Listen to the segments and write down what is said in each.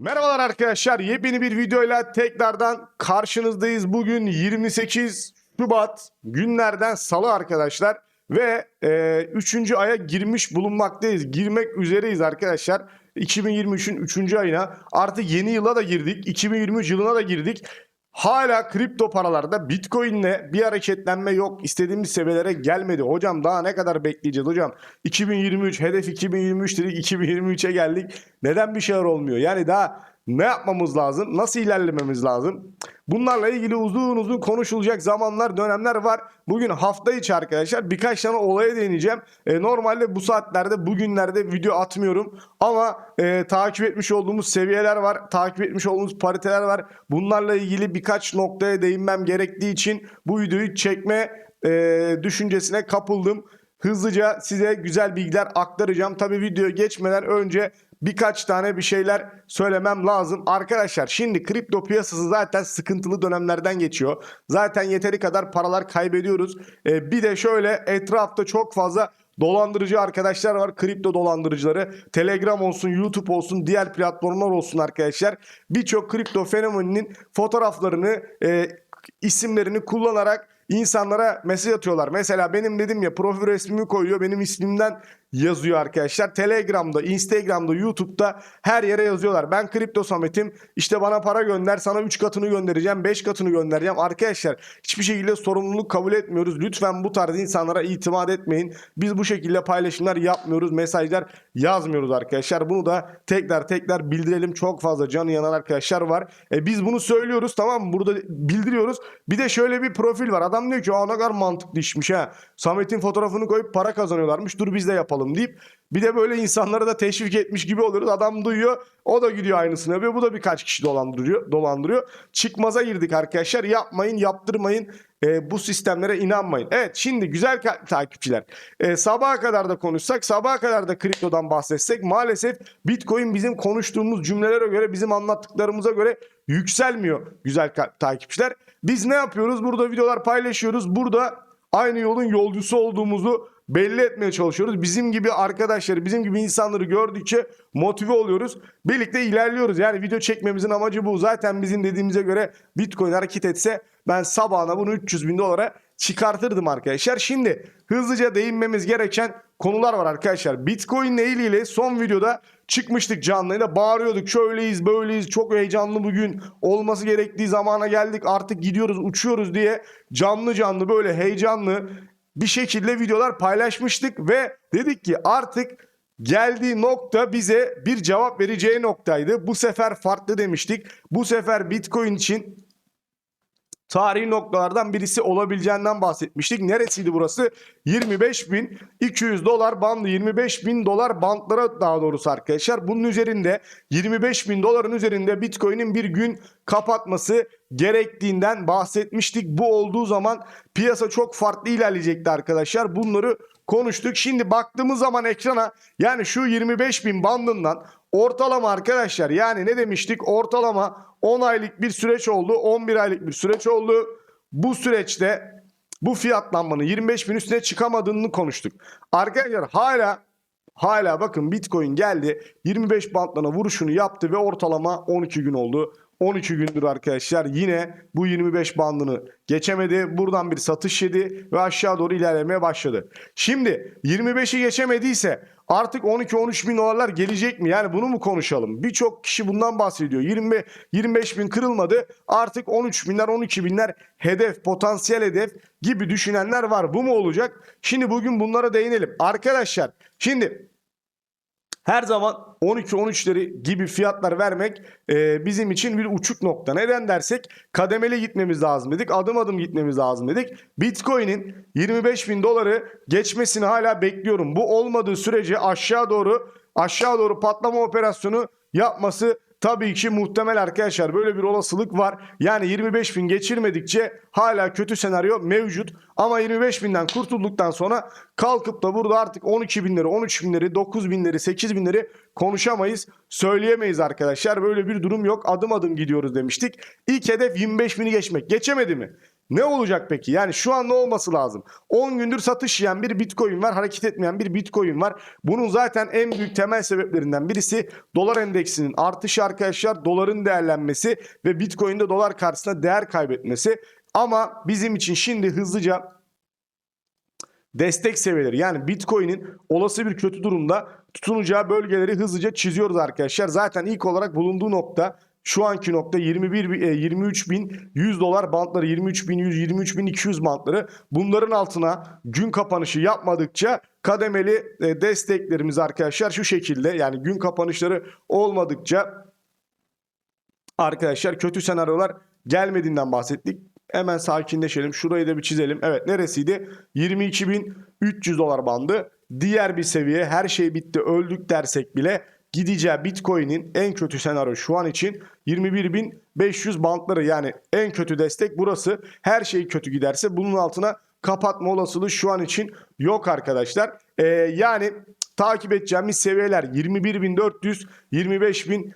Merhabalar arkadaşlar. Yepyeni bir videoyla tekrardan karşınızdayız. Bugün 28 Şubat günlerden salı arkadaşlar. Ve 3. aya girmiş bulunmaktayız. Girmek üzereyiz arkadaşlar. 2023'ün 3. ayına. Artık yeni yıla da girdik. 2023 yılına da girdik. Hala kripto paralarda Bitcoin'le bir hareketlenme yok. İstediğimiz seviyelere gelmedi. Hocam daha ne kadar bekleyeceğiz hocam? 2023 hedef 2023 dedik 2023'e geldik. Neden bir şeyler olmuyor? Yani daha ne yapmamız lazım? Nasıl ilerlememiz lazım? Bunlarla ilgili uzun uzun konuşulacak zamanlar, dönemler var. Bugün hafta içi arkadaşlar birkaç tane olaya değineceğim. E, normalde bu saatlerde, bugünlerde video atmıyorum. Ama e, takip etmiş olduğumuz seviyeler var. Takip etmiş olduğumuz pariteler var. Bunlarla ilgili birkaç noktaya değinmem gerektiği için bu videoyu çekme e, düşüncesine kapıldım. Hızlıca size güzel bilgiler aktaracağım. Tabi videoya geçmeden önce birkaç tane bir şeyler söylemem lazım. Arkadaşlar şimdi kripto piyasası zaten sıkıntılı dönemlerden geçiyor. Zaten yeteri kadar paralar kaybediyoruz. Ee, bir de şöyle etrafta çok fazla dolandırıcı arkadaşlar var. Kripto dolandırıcıları. Telegram olsun, YouTube olsun, diğer platformlar olsun arkadaşlar. Birçok kripto fenomeninin fotoğraflarını, e, isimlerini kullanarak insanlara mesaj atıyorlar. Mesela benim dedim ya profil resmimi koyuyor. Benim ismimden yazıyor arkadaşlar. Telegram'da, Instagram'da, YouTube'da her yere yazıyorlar. Ben Kripto Samet'im. İşte bana para gönder. Sana 3 katını göndereceğim. 5 katını göndereceğim. Arkadaşlar hiçbir şekilde sorumluluk kabul etmiyoruz. Lütfen bu tarz insanlara itimat etmeyin. Biz bu şekilde paylaşımlar yapmıyoruz. Mesajlar yazmıyoruz arkadaşlar. Bunu da tekrar tekrar bildirelim. Çok fazla canı yanan arkadaşlar var. E biz bunu söylüyoruz tamam mı? Burada bildiriyoruz. Bir de şöyle bir profil var. Adam diyor ki aa ne kadar mantıklı işmiş ha. Samet'in fotoğrafını koyup para kazanıyorlarmış. Dur biz de yapalım deyip bir de böyle insanları da teşvik etmiş gibi oluyoruz. Adam duyuyor. O da gidiyor aynısını yapıyor. Bu da birkaç kişi dolandırıyor. dolandırıyor. Çıkmaza girdik arkadaşlar. Yapmayın, yaptırmayın. E, bu sistemlere inanmayın. Evet şimdi güzel takipçiler. E, sabaha kadar da konuşsak, sabaha kadar da kriptodan bahsetsek maalesef Bitcoin bizim konuştuğumuz cümlelere göre, bizim anlattıklarımıza göre yükselmiyor güzel takipçiler. Biz ne yapıyoruz? Burada videolar paylaşıyoruz. Burada aynı yolun yolcusu olduğumuzu belli etmeye çalışıyoruz. Bizim gibi arkadaşları, bizim gibi insanları gördükçe motive oluyoruz. Birlikte ilerliyoruz. Yani video çekmemizin amacı bu. Zaten bizim dediğimize göre Bitcoin hareket etse ben sabahına bunu 300 bin dolara çıkartırdım arkadaşlar. Şimdi hızlıca değinmemiz gereken konular var arkadaşlar. Bitcoin ile son videoda çıkmıştık canlıyla bağırıyorduk. Şöyleyiz böyleyiz çok heyecanlı bugün olması gerektiği zamana geldik artık gidiyoruz uçuyoruz diye canlı canlı böyle heyecanlı bir şekilde videolar paylaşmıştık ve dedik ki artık geldiği nokta bize bir cevap vereceği noktaydı. Bu sefer farklı demiştik. Bu sefer Bitcoin için tarihi noktalardan birisi olabileceğinden bahsetmiştik. Neresiydi burası? 25.200 dolar bandı. 25.000 dolar bantlara daha doğrusu arkadaşlar. Bunun üzerinde 25.000 doların üzerinde Bitcoin'in bir gün kapatması gerektiğinden bahsetmiştik. Bu olduğu zaman piyasa çok farklı ilerleyecekti arkadaşlar. Bunları konuştuk. Şimdi baktığımız zaman ekrana yani şu 25.000 bandından ortalama arkadaşlar yani ne demiştik? Ortalama 10 aylık bir süreç oldu. 11 aylık bir süreç oldu. Bu süreçte bu fiyatlanmanın 25 bin üstüne çıkamadığını konuştuk. Arkadaşlar hala hala bakın Bitcoin geldi 25 bantlarına vuruşunu yaptı ve ortalama 12 gün oldu. 12 gündür arkadaşlar yine bu 25 bandını geçemedi. Buradan bir satış yedi ve aşağı doğru ilerlemeye başladı. Şimdi 25'i geçemediyse artık 12-13 bin dolarlar gelecek mi? Yani bunu mu konuşalım? Birçok kişi bundan bahsediyor. 20, 25 bin kırılmadı. Artık 13 binler 12 binler hedef potansiyel hedef gibi düşünenler var. Bu mu olacak? Şimdi bugün bunlara değinelim. Arkadaşlar şimdi her zaman 12-13'leri gibi fiyatlar vermek e, bizim için bir uçuk nokta. Neden dersek kademeli gitmemiz lazım dedik. Adım adım gitmemiz lazım dedik. Bitcoin'in 25 bin doları geçmesini hala bekliyorum. Bu olmadığı sürece aşağı doğru aşağı doğru patlama operasyonu yapması Tabii ki muhtemel arkadaşlar böyle bir olasılık var. Yani 25 bin geçirmedikçe hala kötü senaryo mevcut. Ama 25 binden kurtulduktan sonra kalkıp da burada artık 12 binleri, 13 binleri, 9 binleri, 8 binleri konuşamayız. Söyleyemeyiz arkadaşlar. Böyle bir durum yok. Adım adım gidiyoruz demiştik. İlk hedef 25 bini geçmek. Geçemedi mi? Ne olacak peki? Yani şu an ne olması lazım? 10 gündür satış yiyen bir Bitcoin var, hareket etmeyen bir Bitcoin var. Bunun zaten en büyük temel sebeplerinden birisi dolar endeksinin artışı arkadaşlar, doların değerlenmesi ve Bitcoin'de dolar karşısında değer kaybetmesi. Ama bizim için şimdi hızlıca destek seviyeleri yani Bitcoin'in olası bir kötü durumda tutunacağı bölgeleri hızlıca çiziyoruz arkadaşlar. Zaten ilk olarak bulunduğu nokta şu anki nokta 21 bi- e, 23.100 dolar bantları 23.100 23.200 bantları bunların altına gün kapanışı yapmadıkça kademeli e, desteklerimiz arkadaşlar şu şekilde yani gün kapanışları olmadıkça arkadaşlar kötü senaryolar gelmediğinden bahsettik. Hemen sakinleşelim. Şurayı da bir çizelim. Evet neresiydi? 22.300 dolar bandı. Diğer bir seviye her şey bitti öldük dersek bile gideceği Bitcoin'in en kötü senaryo şu an için 21.500 bantları yani en kötü destek burası. Her şey kötü giderse bunun altına kapatma olasılığı şu an için yok arkadaşlar. Ee, yani takip edeceğimiz seviyeler 21.400, 25.000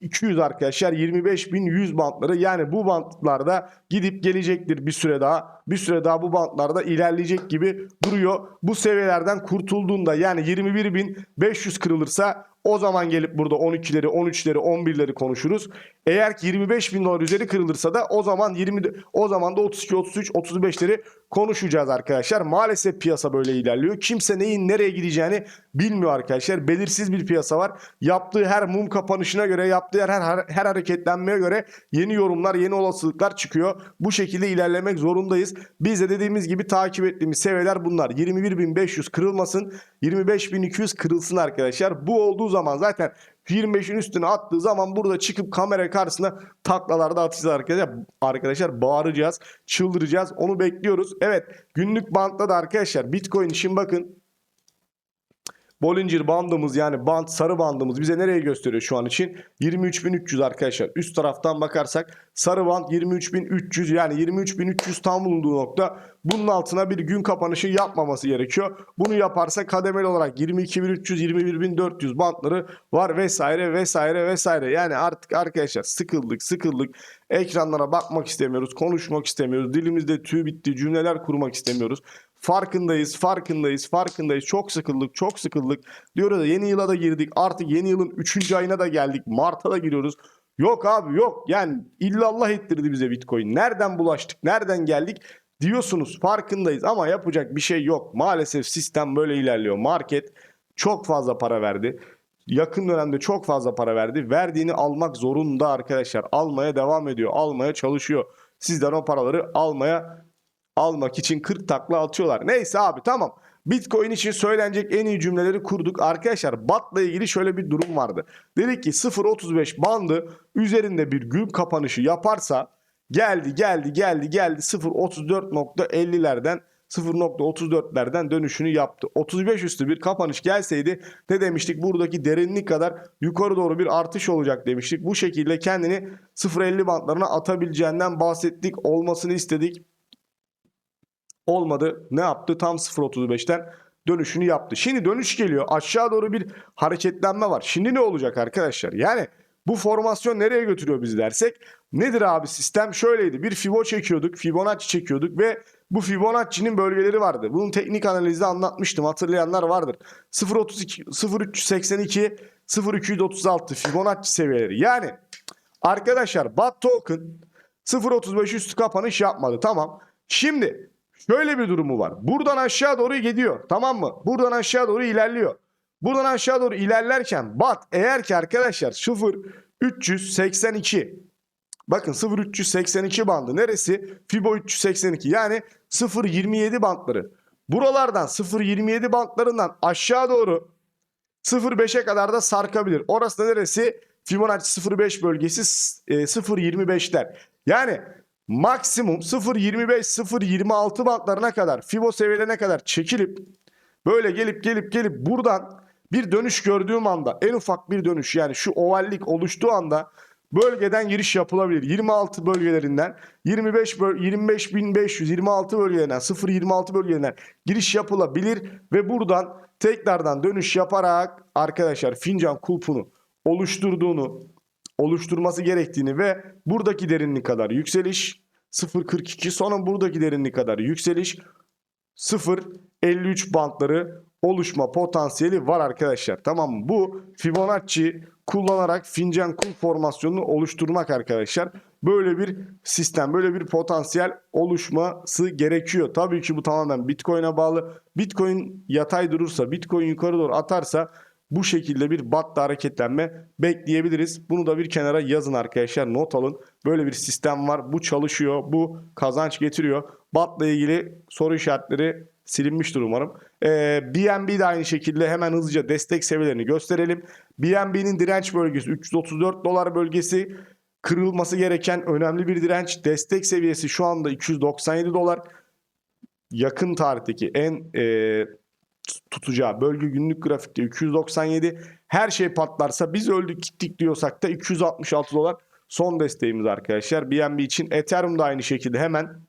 200 arkadaşlar 25.100 bantları yani bu bantlarda gidip gelecektir bir süre daha. Bir süre daha bu bantlarda ilerleyecek gibi duruyor. Bu seviyelerden kurtulduğunda yani 21.500 kırılırsa o zaman gelip burada 12'leri, 13'leri, 11'leri konuşuruz. Eğer ki 25.000 dolar üzeri kırılırsa da o zaman 20 o zaman da 32, 33, 35'leri konuşacağız arkadaşlar. Maalesef piyasa böyle ilerliyor. Kimse neyin nereye gideceğini bilmiyor arkadaşlar. Belirsiz bir piyasa var. Yaptığı her mum kapanışına göre, yaptığı her, her hareketlenmeye göre yeni yorumlar, yeni olasılıklar çıkıyor. Bu şekilde ilerlemek zorundayız. Biz de dediğimiz gibi takip ettiğimiz seviyeler bunlar. 21.500 kırılmasın, 25.200 kırılsın arkadaşlar. Bu olduğu zaman zaten 25'in üstüne attığı zaman burada çıkıp kamera karşısında taklalarda atacağız arkadaşlar. Arkadaşlar bağıracağız, çıldıracağız. Onu bekliyoruz. Evet günlük bantta da arkadaşlar Bitcoin için bakın Bollinger bandımız yani band sarı bandımız bize nereye gösteriyor şu an için? 23.300 arkadaşlar. Üst taraftan bakarsak sarı band 23.300 yani 23.300 tam bulunduğu nokta. Bunun altına bir gün kapanışı yapmaması gerekiyor. Bunu yaparsa kademeli olarak 22.300 21.400 bantları var vesaire vesaire vesaire. Yani artık arkadaşlar sıkıldık sıkıldık. Ekranlara bakmak istemiyoruz, konuşmak istemiyoruz. Dilimizde tüy bitti, cümleler kurmak istemiyoruz. Farkındayız, farkındayız, farkındayız. Çok sıkıldık, çok sıkıldık. Diyoruz da yeni yıla da girdik. Artık yeni yılın 3. ayına da geldik. Mart'a da giriyoruz. Yok abi yok. Yani illallah ettirdi bize Bitcoin. Nereden bulaştık, nereden geldik diyorsunuz. Farkındayız ama yapacak bir şey yok. Maalesef sistem böyle ilerliyor. Market çok fazla para verdi. Yakın dönemde çok fazla para verdi. Verdiğini almak zorunda arkadaşlar. Almaya devam ediyor. Almaya çalışıyor. Sizden o paraları almaya almak için 40 takla atıyorlar. Neyse abi tamam. Bitcoin için söylenecek en iyi cümleleri kurduk. Arkadaşlar BAT'la ilgili şöyle bir durum vardı. Dedik ki 0.35 bandı üzerinde bir gün kapanışı yaparsa geldi geldi geldi geldi 0.34.50'lerden 0.34'lerden dönüşünü yaptı. 35 üstü bir kapanış gelseydi ne demiştik? Buradaki derinlik kadar yukarı doğru bir artış olacak demiştik. Bu şekilde kendini 0.50 bantlarına atabileceğinden bahsettik. Olmasını istedik. Olmadı. Ne yaptı? Tam 0.35'ten dönüşünü yaptı. Şimdi dönüş geliyor. Aşağı doğru bir hareketlenme var. Şimdi ne olacak arkadaşlar? Yani bu formasyon nereye götürüyor bizi dersek nedir abi sistem şöyleydi bir Fibo çekiyorduk Fibonacci çekiyorduk ve bu Fibonacci'nin bölgeleri vardı. Bunun teknik analizde anlatmıştım hatırlayanlar vardır. 0.32 0.382 0.236 Fibonacci seviyeleri yani arkadaşlar BAT token 0.35 üstü kapanış yapmadı tamam. Şimdi şöyle bir durumu var. Buradan aşağı doğru gidiyor tamam mı? Buradan aşağı doğru ilerliyor. Buradan aşağı doğru ilerlerken BAT eğer ki arkadaşlar 0 382 bakın 0 382 bandı neresi? Fibo 382 yani 0 27 bantları. Buralardan 0 27 bantlarından aşağı doğru 0.5'e kadar da sarkabilir. Orası da neresi? Fibonacci 0.5 bölgesi e, 0.25'ler. Yani maksimum 0.25 0.26 bantlarına kadar Fibo seviyelerine kadar çekilip böyle gelip gelip gelip buradan bir dönüş gördüğüm anda en ufak bir dönüş yani şu ovallik oluştuğu anda bölgeden giriş yapılabilir. 26 bölgelerinden 25 böl 25500 26 bölgelerinden 0.26 bölgelerinden giriş yapılabilir ve buradan tekrardan dönüş yaparak arkadaşlar fincan kulpunu oluşturduğunu oluşturması gerektiğini ve buradaki derinlik kadar yükseliş 0.42 sonra buradaki derinlik kadar yükseliş 0.53 bantları oluşma potansiyeli var arkadaşlar. Tamam? Bu Fibonacci kullanarak fincan kum formasyonunu oluşturmak arkadaşlar. Böyle bir sistem, böyle bir potansiyel oluşması gerekiyor. Tabii ki bu tamamen Bitcoin'e bağlı. Bitcoin yatay durursa, Bitcoin yukarı doğru atarsa bu şekilde bir batta hareketlenme bekleyebiliriz. Bunu da bir kenara yazın arkadaşlar. Not alın. Böyle bir sistem var. Bu çalışıyor. Bu kazanç getiriyor. Batla ilgili soru işaretleri silinmiştir umarım. Ee, BNB de aynı şekilde hemen hızlıca destek seviyelerini gösterelim. BNB'nin direnç bölgesi 334 dolar bölgesi kırılması gereken önemli bir direnç. Destek seviyesi şu anda 297 dolar. Yakın tarihteki en e, tutacağı bölge günlük grafikte 297. Her şey patlarsa biz öldük gittik diyorsak da 266 dolar son desteğimiz arkadaşlar. BNB için Ethereum da aynı şekilde hemen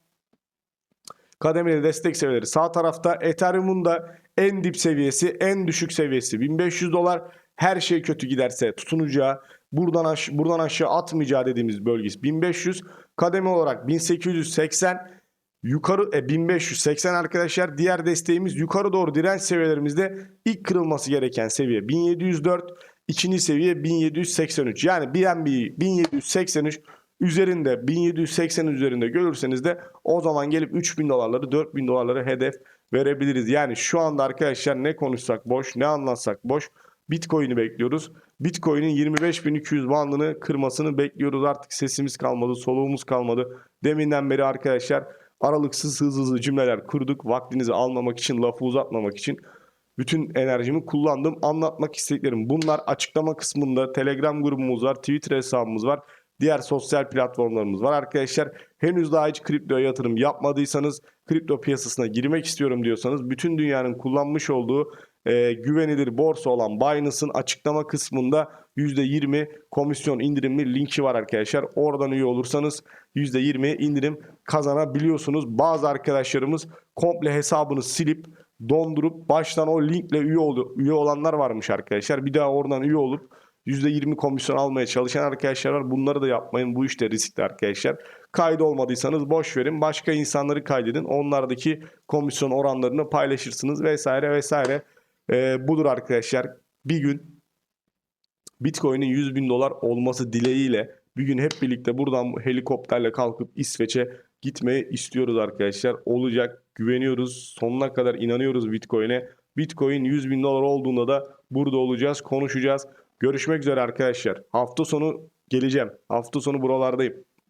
kademeli destek seviyeleri sağ tarafta. Ethereum'un da en dip seviyesi, en düşük seviyesi 1500 dolar. Her şey kötü giderse tutunacağı, buradan aş buradan aşağı atmayacağı dediğimiz bölgesi 1500. Kademe olarak 1880 yukarı e, 1580 arkadaşlar. Diğer desteğimiz yukarı doğru direnç seviyelerimizde ilk kırılması gereken seviye 1704. ikinci seviye 1783. Yani BNB 1783 üzerinde 1780 üzerinde görürseniz de o zaman gelip 3000 dolarları 4000 dolarları hedef verebiliriz. Yani şu anda arkadaşlar ne konuşsak boş ne anlatsak boş. Bitcoin'i bekliyoruz. Bitcoin'in 25.200 bandını kırmasını bekliyoruz. Artık sesimiz kalmadı, soluğumuz kalmadı. Deminden beri arkadaşlar aralıksız hızlı hızlı cümleler kurduk. Vaktinizi almamak için, lafı uzatmamak için bütün enerjimi kullandım. Anlatmak istediklerim bunlar. Açıklama kısmında Telegram grubumuz var, Twitter hesabımız var. Diğer sosyal platformlarımız var arkadaşlar. Henüz daha hiç kriptoya yatırım yapmadıysanız, kripto piyasasına girmek istiyorum diyorsanız bütün dünyanın kullanmış olduğu e, güvenilir borsa olan Binance'ın açıklama kısmında %20 komisyon indirimli linki var arkadaşlar. Oradan üye olursanız %20 indirim kazanabiliyorsunuz. Bazı arkadaşlarımız komple hesabını silip dondurup baştan o linkle üye, oldu, üye olanlar varmış arkadaşlar. Bir daha oradan üye olup %20 komisyon almaya çalışan arkadaşlar var. Bunları da yapmayın. Bu işte riskli arkadaşlar. Kaydı olmadıysanız boş verin. Başka insanları kaydedin. Onlardaki komisyon oranlarını paylaşırsınız vesaire vesaire. Ee, budur arkadaşlar. Bir gün Bitcoin'in 100 bin dolar olması dileğiyle bir gün hep birlikte buradan helikopterle kalkıp İsveç'e gitmeyi istiyoruz arkadaşlar. Olacak. Güveniyoruz. Sonuna kadar inanıyoruz Bitcoin'e. Bitcoin 100 bin dolar olduğunda da burada olacağız. Konuşacağız. Görüşmek üzere arkadaşlar. Hafta sonu geleceğim. Hafta sonu buralardayım.